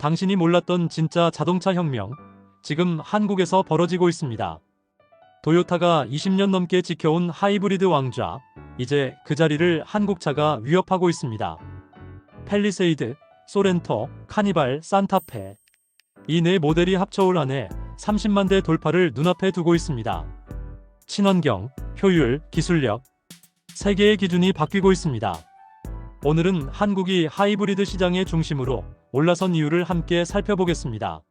당신이 몰랐던 진짜 자동차 혁명, 지금 한국에서 벌어지고 있습니다. 도요타가 20년 넘게 지켜온 하이브리드 왕좌, 이제 그 자리를 한국차가 위협하고 있습니다. 펠리세이드, 소렌토, 카니발, 산타페. 이 네 모델이 합쳐올 한해 30만 대 돌파를 눈앞에 두고 있습니다. 친환경, 효율, 기술력. 세계의 기준이 바뀌고 있습니다. 오늘은 한국이 하이브리드 시장의 중심으로 올라선 이유를 함께 살펴보겠습니다.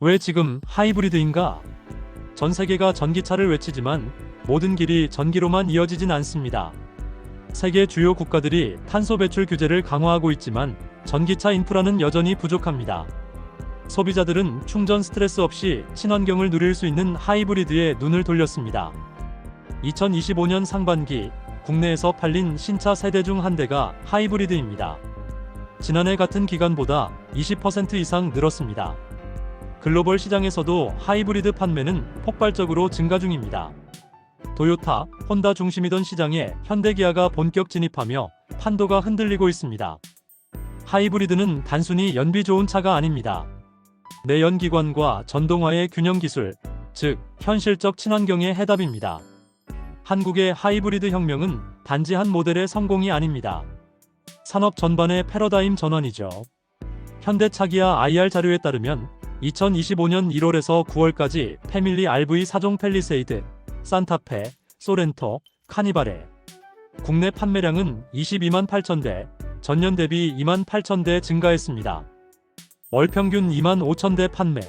왜 지금 하이브리드인가? 전 세계가 전기차를 외치지만 모든 길이 전기로만 이어지진 않습니다. 세계 주요 국가들이 탄소 배출 규제를 강화하고 있지만 전기차 인프라는 여전히 부족합니다. 소비자들은 충전 스트레스 없이 친환경을 누릴 수 있는 하이브리드에 눈을 돌렸습니다. 2025년 상반기 국내에서 팔린 신차 세대 중 한 대가 하이브리드입니다. 지난해 같은 기간보다 20% 이상 늘었습니다. 글로벌 시장에서도 하이브리드 판매는 폭발적으로 증가 중입니다. 도요타, 혼다 중심이던 시장에 현대기아가 본격 진입하며 판도가 흔들리고 있습니다. 하이브리드는 단순히 연비 좋은 차가 아닙니다. 내연기관과 전동화의 균형 기술, 즉 현실적 친환경의 해답입니다. 한국의 하이브리드 혁명은 단지 한 모델의 성공이 아닙니다. 산업 전반의 패러다임 전환이죠. 현대차기아 IR 자료에 따르면 2025년 1월에서 9월까지 패밀리 RV 사종 펠리세이드, 산타페, 소렌토, 카니발의 국내 판매량은 22만 8천 대, 전년 대비 2만 8천 대 증가했습니다. 월 평균 2만 5천 대 판매.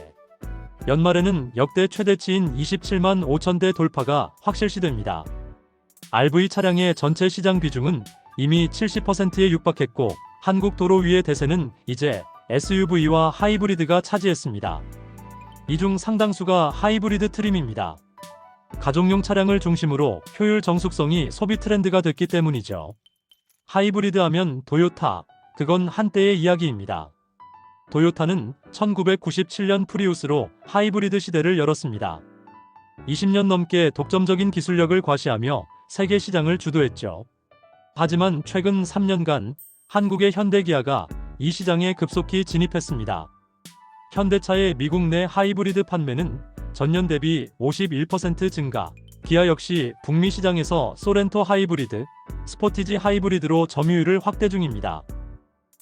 연말에는 역대 최대치인 27만 5천 대 돌파가 확실시됩니다. RV 차량의 전체 시장 비중은 이미 70%에 육박했고 한국 도로 위의 대세는 이제 SUV와 하이브리드가 차지했습니다. 이 중 상당수가 하이브리드 트림입니다. 가족용 차량을 중심으로 효율 정숙성이 소비 트렌드가 됐기 때문이죠. 하이브리드 하면 도요타, 그건 한때의 이야기입니다. 도요타는 1997년 프리우스로 하이브리드 시대를 열었습니다. 20년 넘게 독점적인 기술력을 과시하며 세계 시장을 주도했죠. 하지만 최근 3년간 한국의 현대기아가 이 시장에 급속히 진입했습니다. 현대차의 미국 내 하이브리드 판매는 전년 대비 51% 증가. 기아 역시 북미 시장에서 소렌토 하이브리드, 스포티지 하이브리드로 점유율을 확대 중입니다.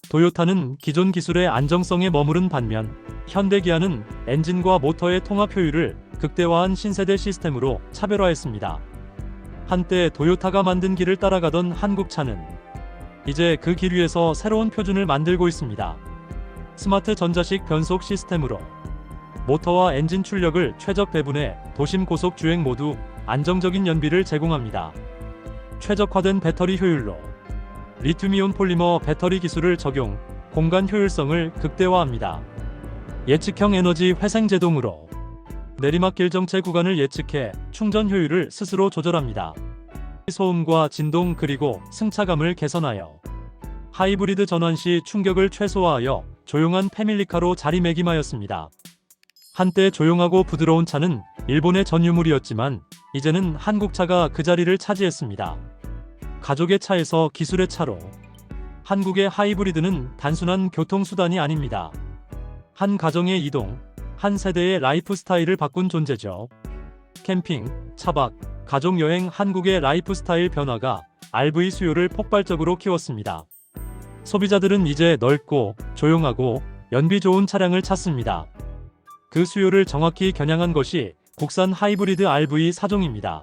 도요타는 기존 기술의 안정성에 머무른 반면 현대기아는 엔진과 모터의 통합 효율을 극대화한 신세대 시스템으로 차별화했습니다. 한때 도요타가 만든 길을 따라가던 한국차는 이제 그 길 위에서 새로운 표준을 만들고 있습니다. 스마트 전자식 변속 시스템으로 모터와 엔진 출력을 최적 배분해 도심 고속 주행 모두 안정적인 연비를 제공합니다. 최적화된 배터리 효율로 리튬이온 폴리머 배터리 기술을 적용, 공간 효율성을 극대화합니다. 예측형 에너지 회생 제동으로 내리막길 정체 구간을 예측해 충전 효율을 스스로 조절합니다. 소음과 진동 그리고 승차감을 개선하여 하이브리드 전환 시 충격을 최소화하여 조용한 패밀리카로 자리매김하였습니다. 한때 조용하고 부드러운 차는 일본의 전유물이었지만 이제는 한국 차가 그 자리를 차지했습니다. 가족의 차에서 기술의 차로 한국의 하이브리드는 단순한 교통수단이 아닙니다. 한 가정의 이동, 한 세대의 라이프 스타일을 바꾼 존재죠. 캠핑, 차박, 가족 여행 한국의 라이프 스타일 변화가 RV 수요를 폭발적으로 키웠습니다. 소비자들은 이제 넓고 조용하고 연비 좋은 차량을 찾습니다. 그 수요를 정확히 겨냥한 것이 국산 하이브리드 RV 사종입니다.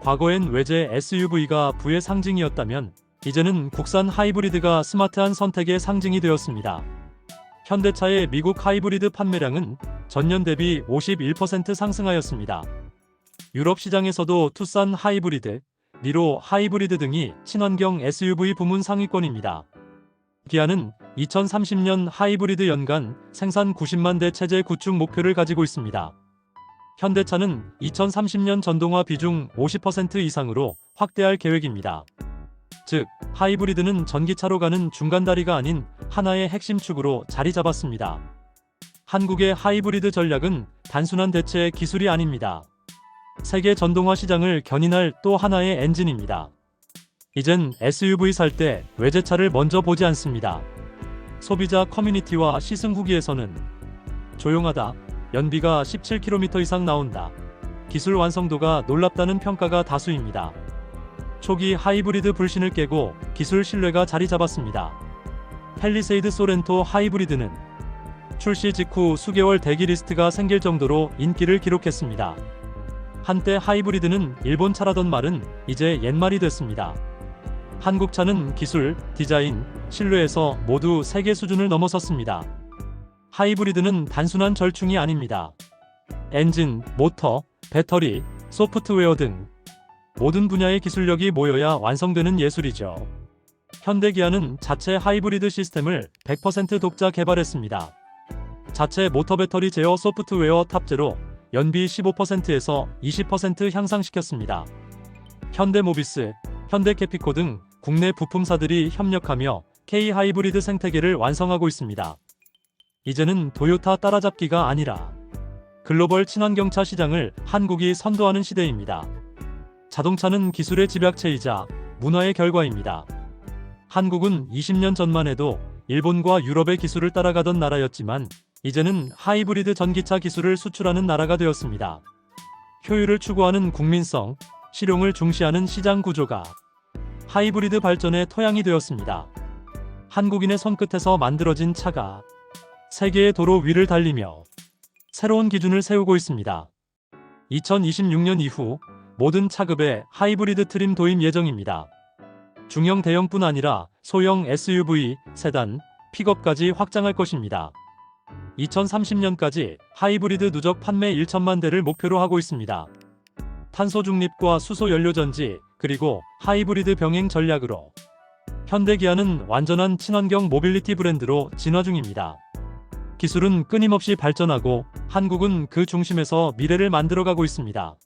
과거엔 외제 SUV가 부의 상징이었다면 이제는 국산 하이브리드가 스마트한 선택의 상징이 되었습니다. 현대차의 미국 하이브리드 판매량은 전년 대비 51% 상승하였습니다. 유럽 시장에서도 투싼 하이브리드, 니로 하이브리드 등이 친환경 SUV 부문 상위권입니다. 기아는 2030년 하이브리드 연간 생산 90만 대 체제 구축 목표를 가지고 있습니다. 현대차는 2030년 전동화 비중 50% 이상으로 확대할 계획입니다. 즉, 하이브리드는 전기차로 가는 중간다리가 아닌 하나의 핵심 축으로 자리 잡았습니다. 한국의 하이브리드 전략은 단순한 대체 기술이 아닙니다. 세계 전동화 시장을 견인할 또 하나의 엔진입니다. 이젠 SUV 살 때 외제차를 먼저 보지 않습니다. 소비자 커뮤니티와 시승 후기에서는 조용하다, 연비가 17km 이상 나온다, 기술 완성도가 놀랍다는 평가가 다수입니다. 초기 하이브리드 불신을 깨고 기술 신뢰가 자리 잡았습니다. 펠리세이드 소렌토 하이브리드는 출시 직후 수개월 대기 리스트가 생길 정도로 인기를 기록했습니다. 한때 하이브리드는 일본 차라던 말은 이제 옛말이 됐습니다. 한국 차는 기술, 디자인, 신뢰에서 모두 세계 수준을 넘어섰습니다. 하이브리드는 단순한 절충이 아닙니다. 엔진, 모터, 배터리, 소프트웨어 등 모든 분야의 기술력이 모여야 완성되는 예술이죠. 현대 기아는 자체 하이브리드 시스템을 100% 독자 개발했습니다. 자체 모터 배터리 제어 소프트웨어 탑재로 연비 15%에서 20% 향상시켰습니다. 현대모비스, 현대캐피코 등 국내 부품사들이 협력하며 K 하이브리드 생태계를 완성하고 있습니다. 이제는 도요타 따라잡기가 아니라 글로벌 친환경차 시장을 한국이 선도하는 시대입니다. 자동차는 기술의 집약체이자 문화의 결과입니다. 한국은 20년 전만 해도 일본과 유럽의 기술을 따라가던 나라였지만 이제는 하이브리드 전기차 기술을 수출하는 나라가 되었습니다. 효율을 추구하는 국민성, 실용을 중시하는 시장 구조가 하이브리드 발전의 토양이 되었습니다. 한국인의 손끝에서 만들어진 차가 세계의 도로 위를 달리며 새로운 기준을 세우고 있습니다. 2026년 이후 모든 차급에 하이브리드 트림 도입 예정입니다. 중형 대형뿐 아니라 소형 SUV, 세단, 픽업까지 확장할 것입니다. 2030년까지 하이브리드 누적 판매 1천만 대를 목표로 하고 있습니다. 탄소 중립과 수소 연료 전지, 그리고 하이브리드 병행 전략으로 현대기아는 완전한 친환경 모빌리티 브랜드로 진화 중입니다. 기술은 끊임없이 발전하고 한국은 그 중심에서 미래를 만들어가고 있습니다.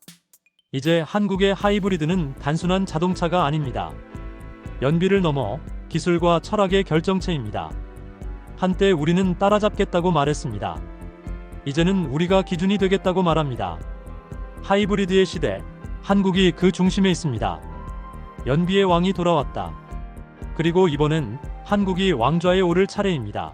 이제 한국의 하이브리드는 단순한 자동차가 아닙니다. 연비를 넘어 기술과 철학의 결정체입니다. 한때 우리는 따라잡겠다고 말했습니다. 이제는 우리가 기준이 되겠다고 말합니다. 하이브리드의 시대, 한국이 그 중심에 있습니다. 연비의 왕이 돌아왔다. 그리고 이번엔 한국이 왕좌에 오를 차례입니다.